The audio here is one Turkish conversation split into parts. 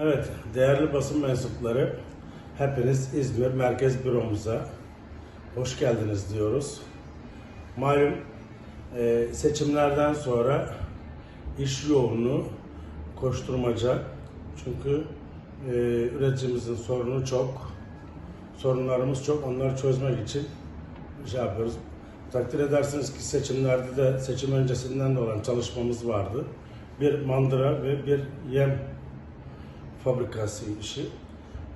Evet, değerli basın mensupları, hepiniz İzmir Merkez Büromuza hoş geldiniz diyoruz. Malum e, seçimlerden sonra iş yoğunluğu, koşturmaca. Çünkü e, üreticimizin sorunu çok, sorunlarımız çok. Onları çözmek için şey yapıyoruz. Takdir edersiniz ki seçimlerde de seçim öncesinden de olan çalışmamız vardı. Bir mandıra ve bir yem fabrikası işi.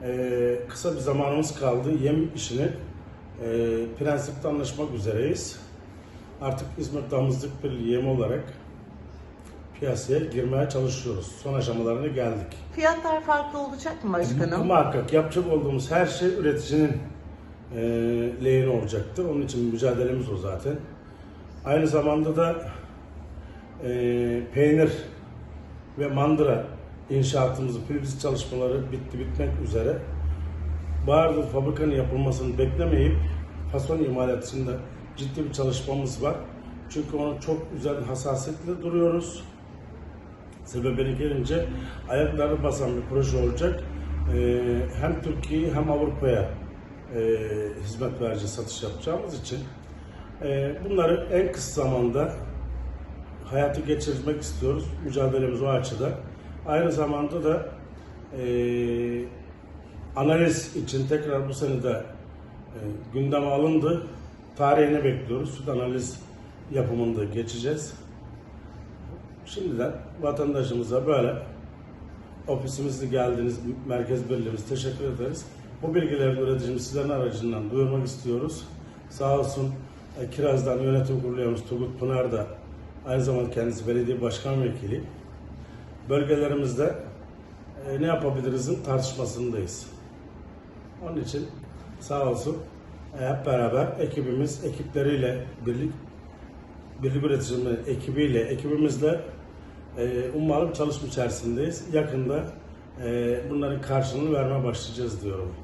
Ee, kısa bir zamanımız kaldı. Yem işini e, prensipte anlaşmak üzereyiz. Artık İzmir Damızlık Birliği yem olarak piyasaya girmeye çalışıyoruz. Son aşamalarına geldik. Fiyatlar farklı olacak mı başkanım? Muhakkak yapacak olduğumuz her şey üreticinin e, lehine olacaktır. Onun için mücadelemiz o zaten. Aynı zamanda da e, peynir ve mandıra inşaatımızın filizlik çalışmaları bitti bitmek üzere. Baharda fabrikanın yapılmasını beklemeyip fason imalatında ciddi bir çalışmamız var. Çünkü onu çok güzel hassasiyetle duruyoruz. Sebebine gelince ayakları basan bir proje olacak. Ee, hem Türkiye'yi hem Avrupa'ya e, hizmet verici satış yapacağımız için e, bunları en kısa zamanda hayatı geçirmek istiyoruz. Mücadelemiz o açıda. Aynı zamanda da e, analiz için tekrar bu sene de e, gündeme alındı. Tarihini bekliyoruz. Süt analiz yapımında geçeceğiz. Şimdiden vatandaşımıza böyle ofisimizde geldiniz, merkez birliğimiz teşekkür ederiz. Bu bilgileri üreticimiz sizlerin aracından duyurmak istiyoruz. Sağ olsun e, Kiraz'dan yönetim kurulu üyemiz Pınar da aynı zamanda kendisi belediye başkan vekili. Bölgelerimizde e, ne yapabilirizin tartışmasındayız. Onun için sağ olsun e, hep beraber ekibimiz, ekipleriyle birlik birlik üreticinin ekibiyle, ekibimizle e, umarım çalışma içerisindeyiz. Yakında e, bunların karşılığını vermeye başlayacağız diyorum.